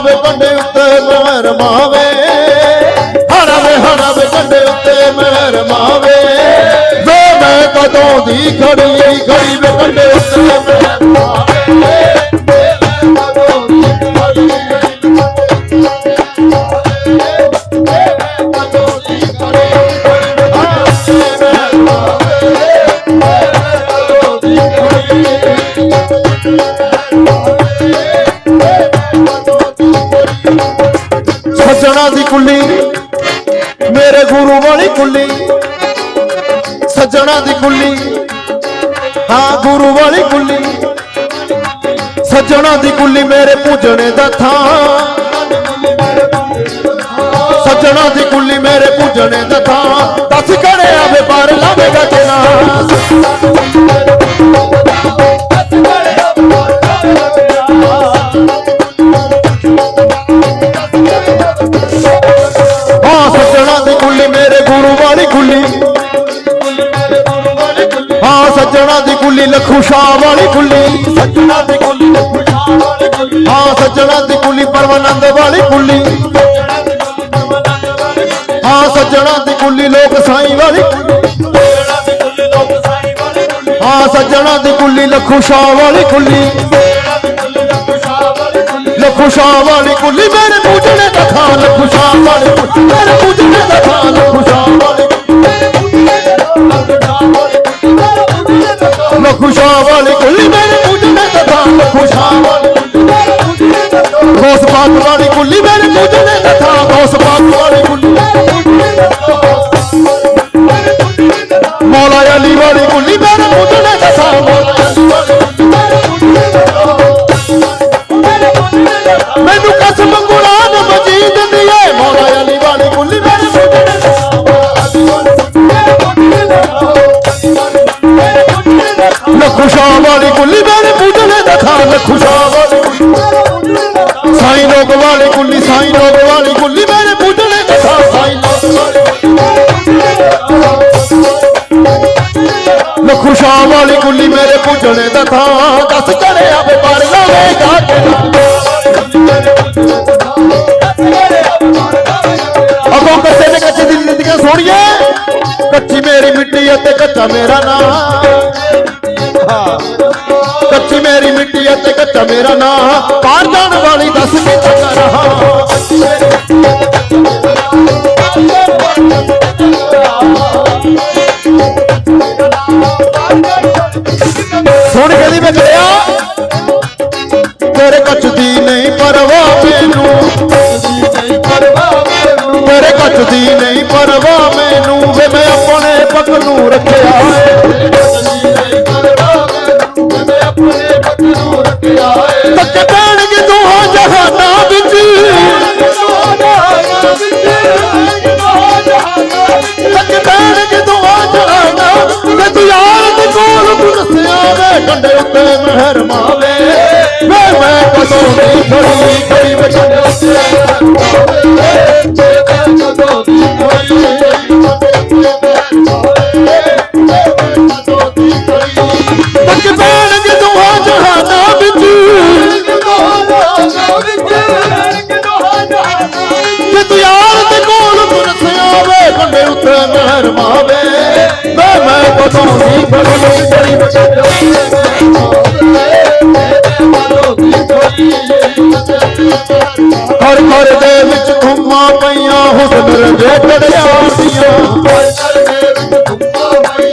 ਕੰਡੇ ਉੱਤੇ ਮਹਿਰ ਮਾਵੇ। ਹਣਾ ਵੇ ਹਣਾ ਵੇ ਕੰਡੇ ਉੱਤੇ ਮਹਿਰ ਮਾਵੇ। ਵੇ, ਮੈਂ ਕਦੋਂ ਦੀ ਖੜੀ ਖੜੀ ਵੇ ਕੰਡੇ ਉੱਤੇ ਮਹਿਰ ਮਾਵੇ। ਵੇ, ਮੈਂ ਕਦੋਂ ਦੀ ਖੜੀ ਕੁੱਲੀ ਮੇਰੇ ਗੁਰੂ ਵਾਲੀ ਕੁੱਲੀ ਸੱਜਣਾ ਦੀ ਕੁੱਲੀ ਹਾਂ, ਗੁਰੂ ਵਾਲੀ ਕੁੱਲੀ ਸੱਜਣਾ ਦੀ ਕੁੱਲੀ ਮੇਰੇ ਪੂਜਣੇ ਦਾ ਥਾਂ। ਸੱਜਣਾ ਦੀ ਕੁੱਲੀ ਮੇਰੇ ਪੂਜਣੇ ਦਾ ਥਾਂ। ਸੱਜਣਾ ਦੀ ਕੁੱਲੀ ਲਖੂ ਸ਼ਾਹ ਵਾਲੀ ਕੁੱਲੀ। ਸੱਜਣਾ ਦੀ ਕੁੱਲੀ ਲਖੂ ਸ਼ਾਹ ਵਾਲੀ ਕੁੱਲੀ। ਹਾਂ, ਸੱਜਣਾ ਦੀ ਕੁੱਲੀ ਪਰਮਾਨੰਦ ਵਾਲੀ ਕੁੱਲੀ। ਹਾਂ, ਸੱਜਣਾ ਦੀ ਕੁੱਲੀ ਲੋਕ ਸਾਈ ਵਾਲੀ ਹਾਂ, ਸੱਜਣਾ ਦੀ ਕੁੱਲੀ ਲੱਖੂ ਸ਼ਾਹ ਵਾਲੀ ਕੁੱਲੀ। ਲੱਖੂ ਸ਼ਾਹ ਵਾਲੀ ਕੁੱਲੀ ਮੇਰੇ ਪੂਜਣੇ ਦਾ ਥਾਂ ਲਖੂ ਸ਼ਾਹ ਵਾਲੀ ਕੁੱਲੀ। ਦਾ ਥਾਂ ਲਖੂ ਸ਼ਾਹ ਵਾਲੀ ਗੋਸ ਪਾਕ ਵਾਲੀ ਵਾਲੀ ਗੁੱਲੀ ਸਾਈਂ ਲੋਕ ਵਾਲੀ ਕੁੱਲੀ ਮੇਰੇ ਪੂਜਣੇ ਦਾ ਲੋਕ ਵਾਲੀ ਲਖੂ ਸ਼ਾਹ ਵਾਲੀ ਕੁੱਲੀ ਮੇਰੇ ਪੂਜਣੇ ਦਾ ਥਾਂ ਦੱਸ ਚੜਿਆ ਵੇ ਪਰ ਲਾਵੇਗਾ ਅਗੋਂ ਕੱਚੇ ਨੇ ਕੱਚੇ ਦੀ ਜ਼ਿੰਦਗੀ ਸੋਹਣੀਏ ਕੱਚੀ ਮੇਰੀ ਮਿੱਟੀ ਅਤੇ ਕੱਚਾ ਮੇਰਾ ਨਾਂ। ਹਾਂ। ਕੱਚੀ ਮੇਰੀ ਮਿੱਟੀ ਅਤੇ ਕੱਚਾ ਮੇਰਾ ਨਾਂ। ਪਾਰ ਜਾਣ ਵਾਲੀ ਦੱਸ ਕੀ ਸੁਣ ਕੇ ਦੀ ਵਿਗੜਿਆ ਤੇਰੇ ਕੱਚ ਦੀ ਨਹੀਂ ਪਰਵਾਹ ਮੈਨੂੰ। ਤੇਰੇ ਕੱਚ ਦੀ ਨਹੀਂ ਪਰਵਾਹ ਮੈਨੂੰ। ਵੇ ਮੈਂ ਆਪਣੇ ਪੱਕ ਨੂੰ ਰੱਖਿਆ ਏ। ਮੈਂ ਕਦੋਂ ਦੀ ਖੜੀ ਹਰ ਘਰ ਦੇ ਵਿੱਚ ਧੁੰਮਾਂ ਪਈਆਂ ਹੁਸਨ ਰੰਗੇ ਟੜਿਆ ਦੀਆਂ